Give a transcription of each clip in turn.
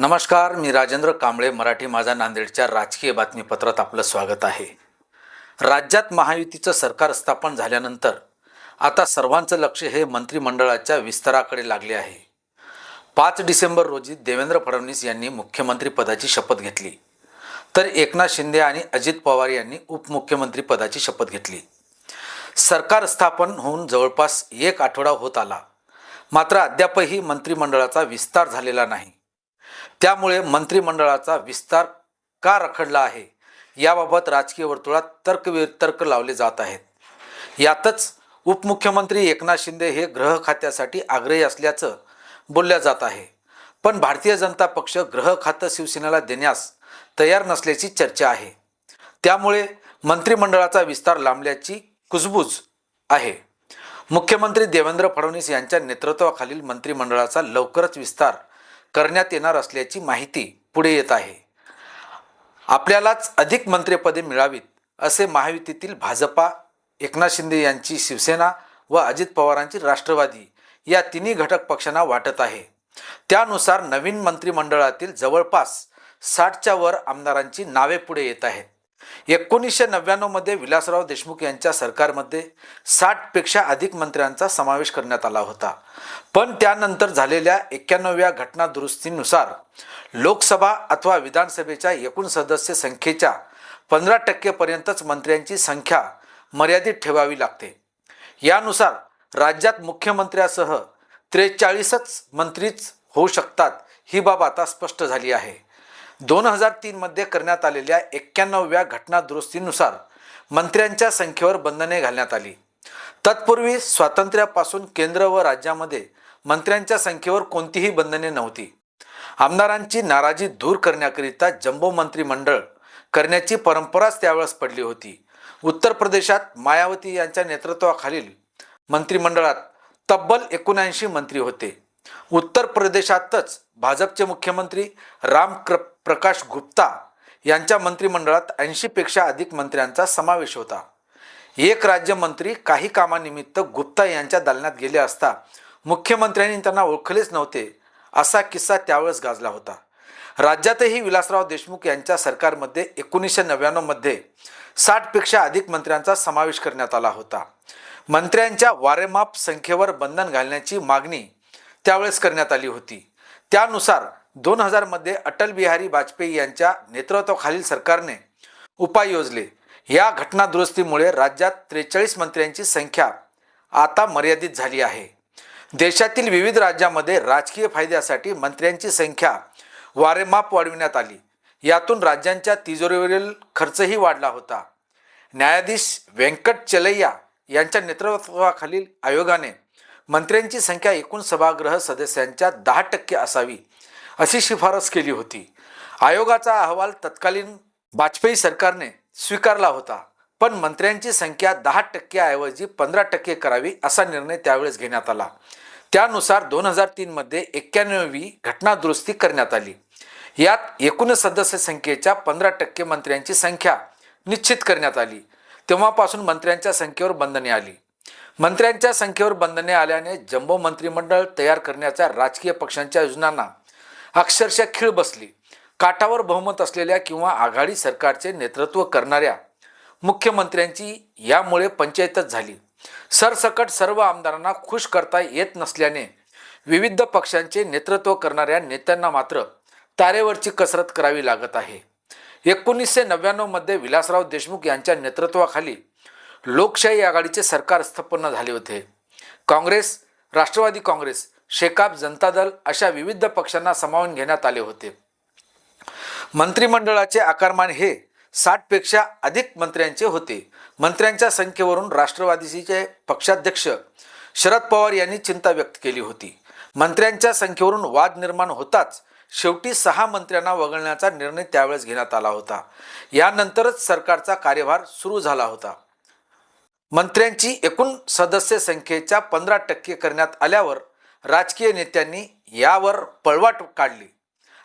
नमस्कार मी राजेंद्र कांबळे मराठी माझा नांदेडच्या राजकीय बातमीपत्रात आपलं स्वागत आहे. राज्यात महायुतीचं सरकार स्थापन झाल्यानंतर आता सर्वांचं लक्ष हे मंत्रिमंडळाच्या विस्ताराकडे लागले आहे. पाच डिसेंबर रोजी देवेंद्र फडणवीस यांनी मुख्यमंत्रीपदाची शपथ घेतली. तर एकनाथ शिंदे आणि अजित पवार यांनी उपमुख्यमंत्रीपदाची शपथ घेतली. सरकार स्थापन होऊन जवळपास एक आठवडा होत आला. मात्र अद्यापही मंत्रिमंडळाचा विस्तार झालेला नाही. त्यामुळे मंत्रिमंडळाचा विस्तार का रखडला आहे? याबाबत राजकीय वर्तुळात तर्कवितर्क लावले जात आहेत. यातच उपमुख्यमंत्री एकनाथ शिंदे हे गृह खात्यासाठी आग्रही असल्याचं बोलल्या जात आहे. पण भारतीय जनता पक्ष गृह खातं शिवसेनेला देण्यास तयार नसल्याची चर्चा आहे. त्यामुळे मंत्रिमंडळाचा विस्तार लांबल्याची कुजबूज आहे. मुख्यमंत्री देवेंद्र फडणवीस यांच्या नेतृत्वाखालील मंत्रिमंडळाचा लवकरच विस्तार करण्यात येणार असल्याची माहिती पुढे येत आहे. आपल्यालाच अधिक मंत्रिपदे मिळावीत असे महायुतीतील भाजपा एकनाथ शिंदे यांची शिवसेना व अजित पवारांची राष्ट्रवादी या तिन्ही घटक पक्षांना वाटत आहे. त्यानुसार नवीन मंत्रिमंडळातील जवळपास साठच्या वर आमदारांची नावे पुढे येत आहेत. एकोणीसशे नव्याण्णवमध्ये विलासराव देशमुख यांच्या सरकारमध्ये साठपेक्षा अधिक मंत्र्यांचा समावेश करण्यात आला होता. पण त्यानंतर झालेल्या एक्क्याण्णव्या घटना दुरुस्तीनुसार लोकसभा अथवा विधानसभेच्या एकूण सदस्य संख्येच्या पंधरा टक्केपर्यंतच मंत्र्यांची संख्या मर्यादित ठेवावी लागते. यानुसार राज्यात मुख्यमंत्र्यासह त्रेचाळीसच मंत्रीच होऊ शकतात ही बाब आता स्पष्ट झाली आहे. दोन हजार तीनमध्ये करण्यात आलेल्या एक्क्याण्णव्या घटना दुरुस्तीनुसार मंत्र्यांच्या संख्येवर बंधने घालण्यात आली. तत्पूर्वी स्वातंत्र्यापासून केंद्र व राज्यामध्ये मंत्र्यांच्या संख्येवर कोणतीही बंधने नव्हती. आमदारांची नाराजी दूर करण्याकरिता जम्बो मंत्रिमंडळ करण्याची परंपराच त्यावेळेस पडली होती. उत्तर प्रदेशात मायावती यांच्या नेतृत्वाखालील मंत्रिमंडळात तब्बल एकोणऐंशी मंत्री होते. उत्तर प्रदेशातच भाजपचे मुख्यमंत्री राम क्र प्रकाश गुप्ता यांच्या मंत्रिमंडळात ऐंशीपेक्षा अधिक मंत्र्यांचा समावेश होता. एक राज्यमंत्री काही कामानिमित्त गुप्ता यांच्या दालनात गेले असता मुख्यमंत्र्यांनी त्यांना ओळखलेच नव्हते असा किस्सा त्यावेळेस गाजला होता. राज्यातही विलासराव देशमुख यांच्या सरकारमध्ये एकोणीसशे नव्याण्णवमध्ये साठपेक्षा अधिक मंत्र्यांचा समावेश करण्यात आला होता. मंत्र्यांच्या वारेमाप संख्येवर बंधन घालण्याची मागणी त्यावेळेस करण्यात आली होती. त्यानुसार दोन हजारमध्ये अटल बिहारी वाजपेयी यांच्या नेतृत्वाखालील सरकारने उपाय योजले. या घटना दुरुस्तीमुळे राज्यात त्रेचाळीस मंत्र्यांची संख्या आता मर्यादित झाली आहे. देशातील विविध राज्यामध्ये राजकीय फायद्यासाठी मंत्र्यांची संख्या वारेमाप वाढविण्यात आली. यातून राज्यांच्या तिजोरीवरील खर्चही वाढला होता. न्यायाधीश व्यंकट चलैया यांच्या नेतृत्वाखालील आयोगाने मंत्र्यांची संख्या एकूण सभागृह सदस्यांच्या दहा टक्के असावी अशी शिफारस केली होती. आयोगाचा अहवाल तत्कालीन वाजपेयी सरकारने स्वीकारला होता पण मंत्र्यांची संख्या दहा टक्क्याऐवजी पंधरा टक्के करावी असा निर्णय त्यावेळेस घेण्यात आला. त्यानुसार दोन हजार तीनमध्ये एक्क्याण्णवी घटनादुरुस्ती करण्यात आली. यात एकूण सदस्य संख्येच्या पंधरा टक्के मंत्र्यांची संख्या निश्चित करण्यात आली. तेव्हापासून मंत्र्यांच्या संख्येवर बंधने आली. मंत्र्यांच्या संख्येवर बंधने आल्याने जम्बो मंत्रिमंडळ तयार करण्याच्या राजकीय पक्षांच्या योजनांना अक्षरशः खीळ बसली. काठावर बहुमत असलेल्या किंवा आघाडी सरकारचे नेतृत्व करणाऱ्या मुख्यमंत्र्यांची यामुळे पंचायतच झाली. सरसकट सर्व आमदारांना खुश करता येत नसल्याने विविध पक्षांचे नेतृत्व करणाऱ्या नेत्यांना मात्र तारेवरची कसरत करावी लागत आहे. एकोणीसशे नव्याण्णवमध्ये विलासराव देशमुख यांच्या नेतृत्वाखाली लोकशाही आघाडीचे सरकार स्थापन झाले होते. काँग्रेस राष्ट्रवादी काँग्रेस शेकाप जनता दल अशा विविध पक्षांना सामावून घेण्यात आले होते. मंत्रिमंडळाचे आकारमान हे साठपेक्षा अधिक मंत्र्यांचे होते. मंत्र्यांच्या संख्येवरून राष्ट्रवादीचे पक्षाध्यक्ष शरद पवार यांनी चिंता व्यक्त केली होती. मंत्र्यांच्या संख्येवरून वाद निर्माण होताच शेवटी सहा मंत्र्यांना वगळण्याचा निर्णय त्यावेळेस घेण्यात आला होता. यानंतरच सरकारचा कार्यभार सुरू झाला होता. मंत्र्यांची एकूण सदस्य संख्येच्या पंधरा टक्के करण्यात आल्यावर राजकीय नेत्यांनी यावर पळवाट काढली.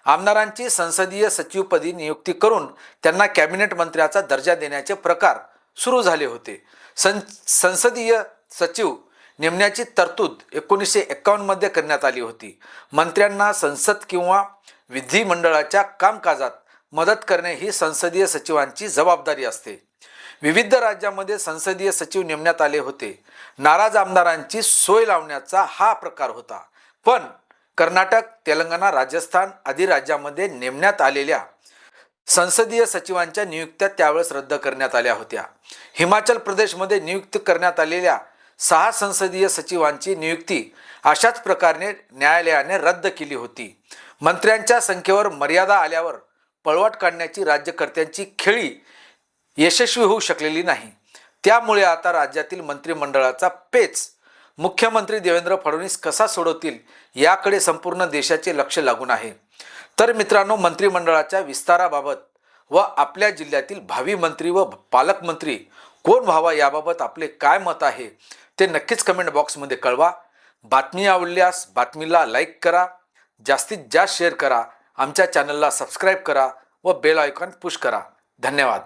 आमदारांची संसदीय सचिवपदी नियुक्ती करून त्यांना कॅबिनेट मंत्र्याचा दर्जा देण्याचे प्रकार सुरू झाले होते. सं संसदीय सचिव नेमण्याची तरतूद एकोणीसशे एक्कावन्नमध्ये करण्यात आली होती. मंत्र्यांना संसद किंवा विधिमंडळाच्या कामकाजात मदत करणे ही संसदीय सचिवांची जबाबदारी असते. विविध राज्यामध्ये संसदीय सचिव नेमण्यात आले होते. नाराज आमदारांची सोय लावण्याचा हा प्रकार होता. पण कर्नाटक तेलंगणा राजस्थान आदी राज्यामध्ये नेमण्यात आलेल्या संसदीय सचिवांच्या नियुक्त्या त्यावेळेस रद्द करण्यात आल्या होत्या. हिमाचल प्रदेशमध्ये नियुक्त करण्यात आलेल्या सहा संसदीय सचिवांची नियुक्ती अशाच प्रकारे न्यायालयाने रद्द केली होती. मंत्र्यांच्या संख्येवर मर्यादा आल्यावर पळवाट काढण्याची राज्यकर्त्यांची खेळी यशस्वी होऊ शकलेली नाही. त्यामुळे आता राज्यातील मंत्रिमंडळाचा पेच. मुख्यमंत्री देवेंद्र फडणवीस कसा सोडवतील याकडे संपूर्ण देशाचे लक्ष लागून आहे. तर मित्रांनो मंत्रिमंडळाच्या विस्ताराबाबत व आपल्या जिल्ह्यातील भावी मंत्री व पालकमंत्री कोण व्हावा याबाबत आपले काय मत आहे ते नक्कीच कमेंट बॉक्समध्ये कळवा. बातमी आवडल्यास बातमीला लाईक करा. जास्तीत जास्त शेअर करा. आमच्या चॅनलला सबस्क्राईब करा व बेल आयकॉन पुश करा. धन्यवाद.